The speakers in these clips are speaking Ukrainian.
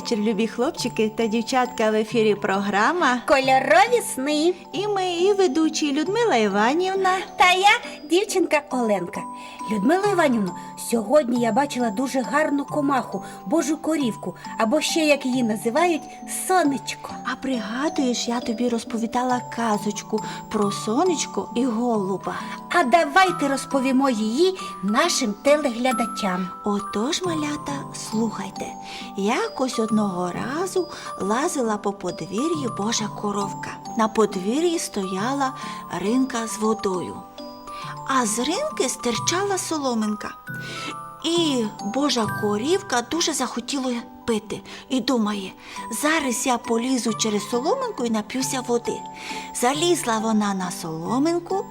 Вечір, любі хлопчики та дівчатка в ефірі програма. Кольорові сни. І ми, і ведучі Людмила Іванівна. Та я дівчинка Оленка. Людмила Іванівна, сьогодні я бачила дуже гарну комаху, божу корівку, або ще як її називають сонечко. А пригадуєш, я тобі розповідала казочку про сонечко і голуба. А давайте розповімо її нашим телеглядачам. Отож, малята, слухайте, якось одного разу лазила по подвір'ю Божа коровка. На подвір'ї стояла ринка з водою, а з ринки стирчала соломинка. І Божа корівка дуже захотіла пити і думає, зараз я полізу через соломинку і нап'юся води. Залізла вона на соломинку,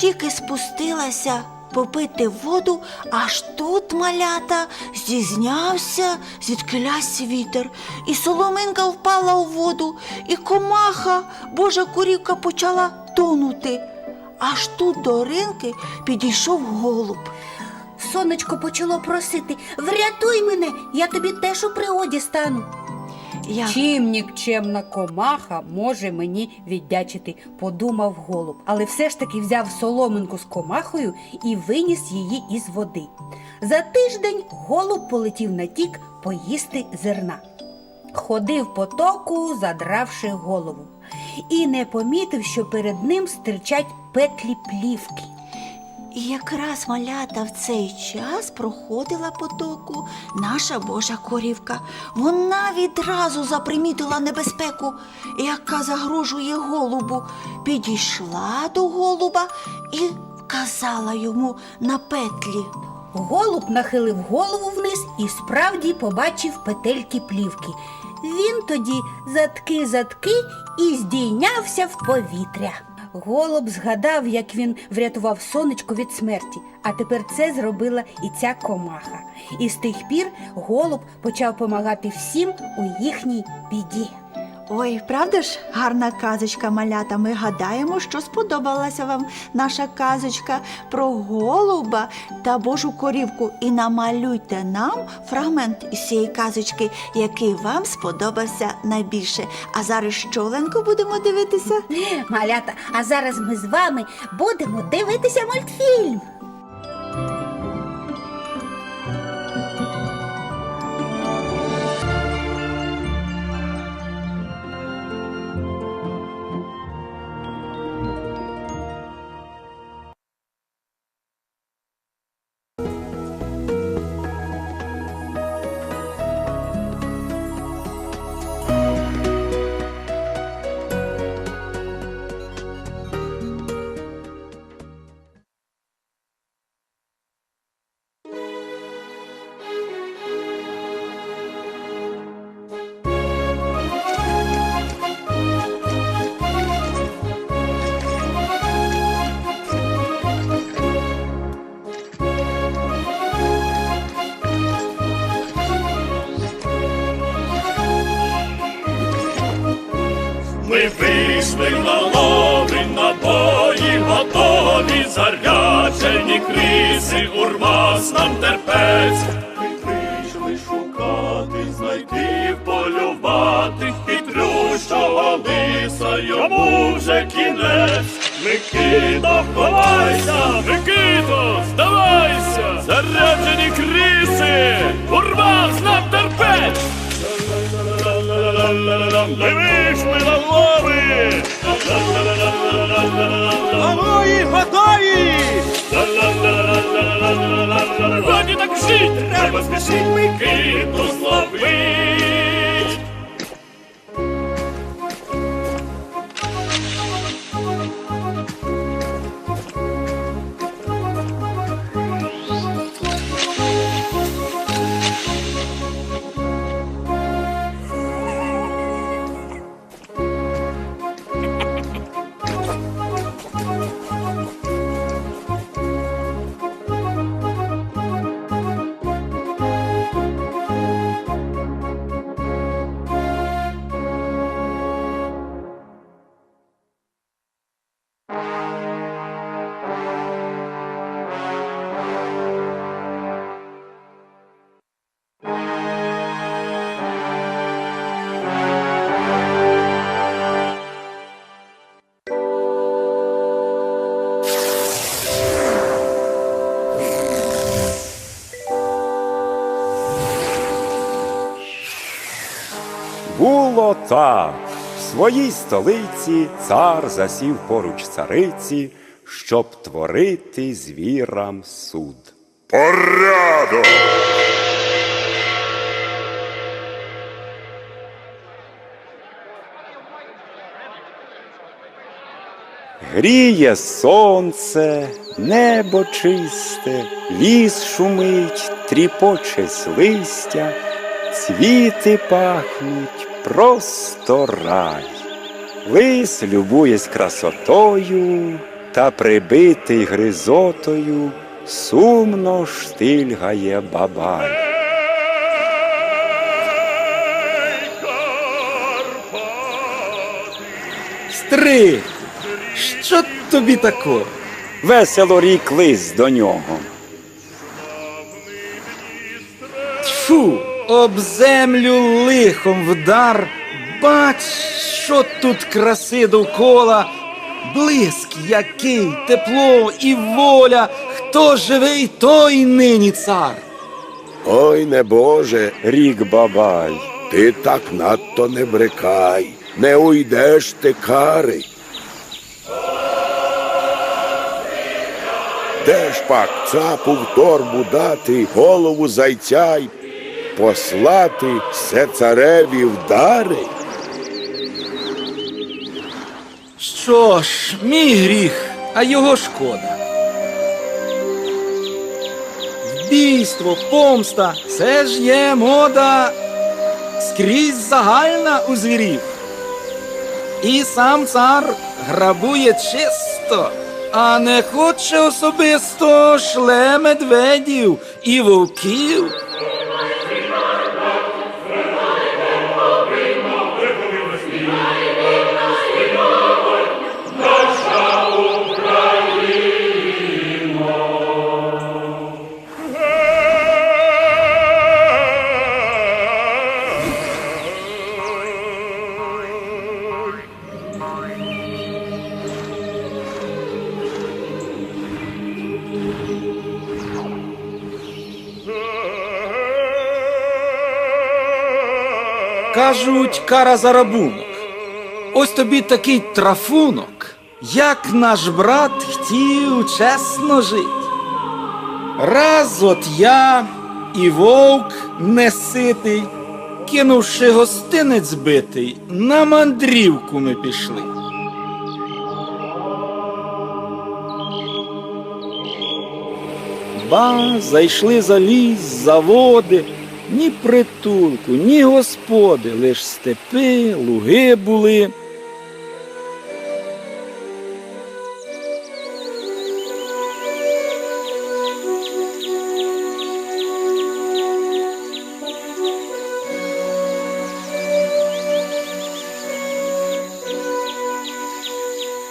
тільки спустилася попити воду, аж тут малята зізнявся, звідкилясь вітер, і соломинка впала у воду, і комаха, божа корівка почала тонути. Аж тут до ринки підійшов голуб. Сонечко почало просити: врятуй мене, я тобі теж у пригоді стану. Я Чим нікчемна комаха може мені віддячити, подумав голуб, але все ж таки взяв соломинку з комахою і виніс її із води. За тиждень голуб полетів на тік поїсти зерна. Ходив по току, задравши голову, і не помітив, що перед ним стирчать петлі плівки. І якраз малята в цей час проходила потоку наша Божа корівка. Вона відразу запримітила небезпеку, яка загрожує голубу. Підійшла до голуба і вказала йому на петлі. Голуб нахилив голову вниз і справді побачив петельки плівки. Він тоді затки-затки і здійнявся в повітря. Голуб згадав, як він врятував сонечко від смерті, а тепер це зробила і ця комаха. І з тих пір голуб почав помагати всім у їхній біді. Ой, правда ж, гарна казочка малята. Ми гадаємо, що сподобалася вам наша казочка про голуба та Божу корівку. І намалюйте нам фрагмент із цієї казочки, який вам сподобався найбільше. А зараз що, Оленко, будемо дивитися? Малята, а зараз ми з вами будемо дивитися мультфільм. Криси, урвас нам терпець. Ми прийшли шукати, знайти, полювати, хитрющого лиса, йому вже кінець. Микито, ховайся, Микито, здавайся, заряджені криси, урвас нам терпець. Ми вийшли на лови! Алої! Годі так жить! Треба спішить Микиту зловить! Отак в своїй столиці цар засів поруч цариці, щоб творити звірам суд. Порядок! Гріє сонце, небо чисте, ліс шумить, тріпочесь листя, цвіти пахнуть, просто рай. Лис любуєсь красотою, та прибитий гризотою, сумно штильгає бабай. Стриг! Що тобі тако? Весело рік лис до нього. Тьфу, об землю лихом вдар. Бач, що тут краси довкола. Блиск який, тепло і воля. Хто живий, той нині цар. Ой, небоже, Рік бабай. ти так надто не брикай, не уйдеш ти кари. Де ж пак цапу в торбу дати, голову зайця й послати все цареві вдари? Що ж, мій гріх, а його шкода. Вбійство, помста, це ж є мода скрізь загальна у звірів. І сам цар грабує чисто, а не хоче особисто шле медведів і вовків. Кажуть, кара за рабунок. Ось тобі такий трафунок, як наш брат хотів чесно жить. Раз от я і вовк неситий, кинувши гостинець битий, на мандрівку ми пішли. Ба, зайшли за ліс, за води, ні притулку, ні господи, лиш степи, луги були.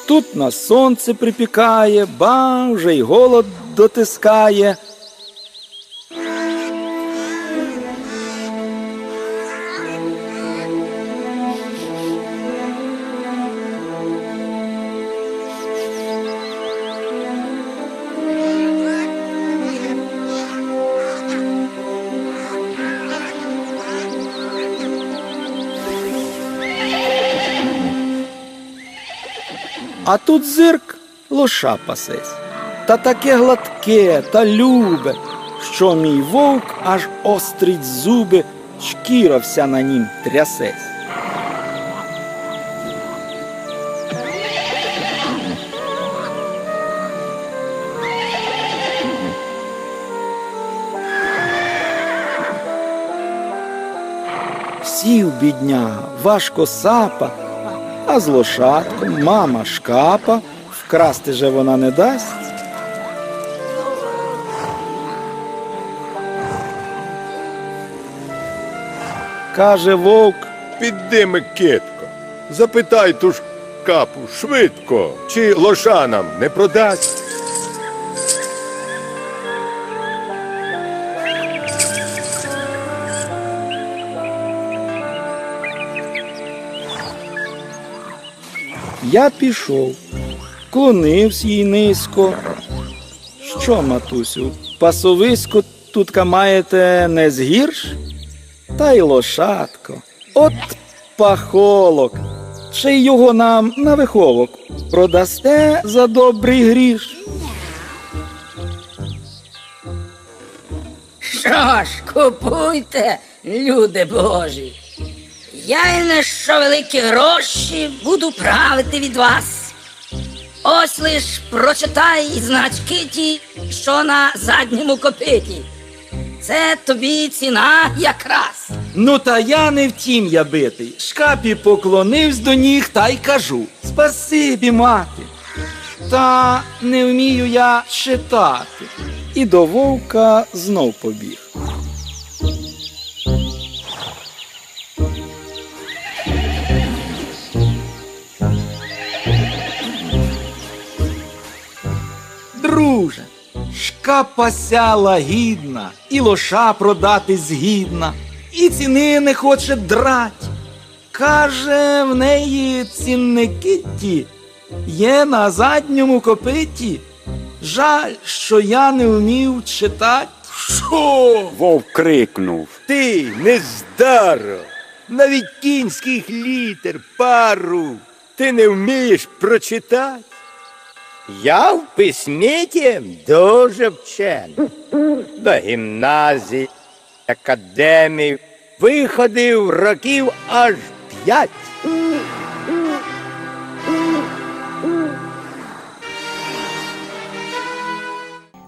Тут нас сонце припікає, ба вже й голод дотискає. А тут зирк лоша пасесь. Та таке гладке та любе, що мій вовк аж острить зуби, шкіра вся на нім трясесь. Сів бідняга, важко сапа, а з лошадком мама шкапа, вкрасти же вона не дасть. Каже вовк, Піди, китко, запитай ту ж капу швидко, чи лоша нам не продасть. Я пішов, клонився їй низько. Що, матусю, пасовисько тутка маєте не згірш? Та й лошадко. От пахолок. Чи й його нам на виховок продасте за добрий гріш? Що ж, купуйте, люди Божі. Я й на що великі гроші буду правити від вас. Ось лиш прочитай значки ті, що на задньому копиті. Це тобі ціна якраз. Ну та я не втім я битий. Шкапі поклонивсь до ніг та й кажу Спасибі, мати. Та не вмію я читати. І до вовка знов побіг. Друже, шкапа сяла гідна, і лоша продати згідна, і ціни не хоче драть. Каже, в неї цінники ті є на задньому копиті. Жаль, що я не вмів читать. Що? Вовк крикнув. Ти нездаро, навіть кінських літер пару ти не вмієш прочитати. Я в письміті дуже вчений. До гімназії, академії виходив років аж п'ять.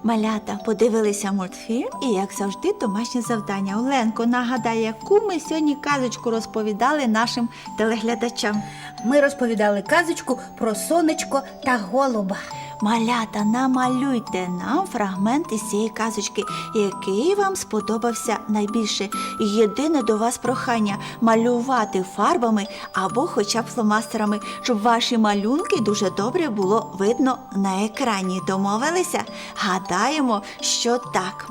Малята подивилися мультфільм і, як завжди, домашнє завдання. Оленко, нагадає, яку ми сьогодні казочку розповідали нашим телеглядачам. Ми розповідали казочку про сонечко та голуба. Малята, намалюйте нам фрагмент із цієї казочки, який вам сподобався найбільше. Єдине до вас прохання малювати фарбами або хоча б фломастерами, щоб ваші малюнки дуже добре було видно на екрані. Домовилися? Гадаємо, що так.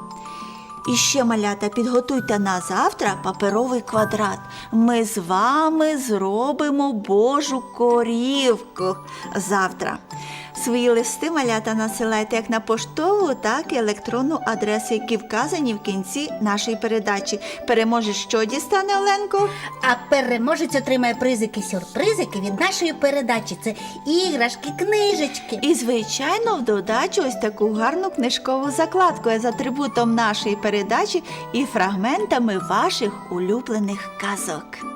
І ще, малята, підготуйте на завтра паперовий квадрат. Ми з вами зробимо Божу корівку завтра. Свої листи малята насилайте як на поштову, так і електронну адресу, які вказані в кінці нашої передачі. Переможе, що дістане Оленко? А переможець отримає призики-сюрпризики від нашої передачі. Це іграшки, книжечки. І, звичайно, в додачу ось таку гарну книжкову закладку з атрибутом нашої передачі і фрагментами ваших улюблених казок.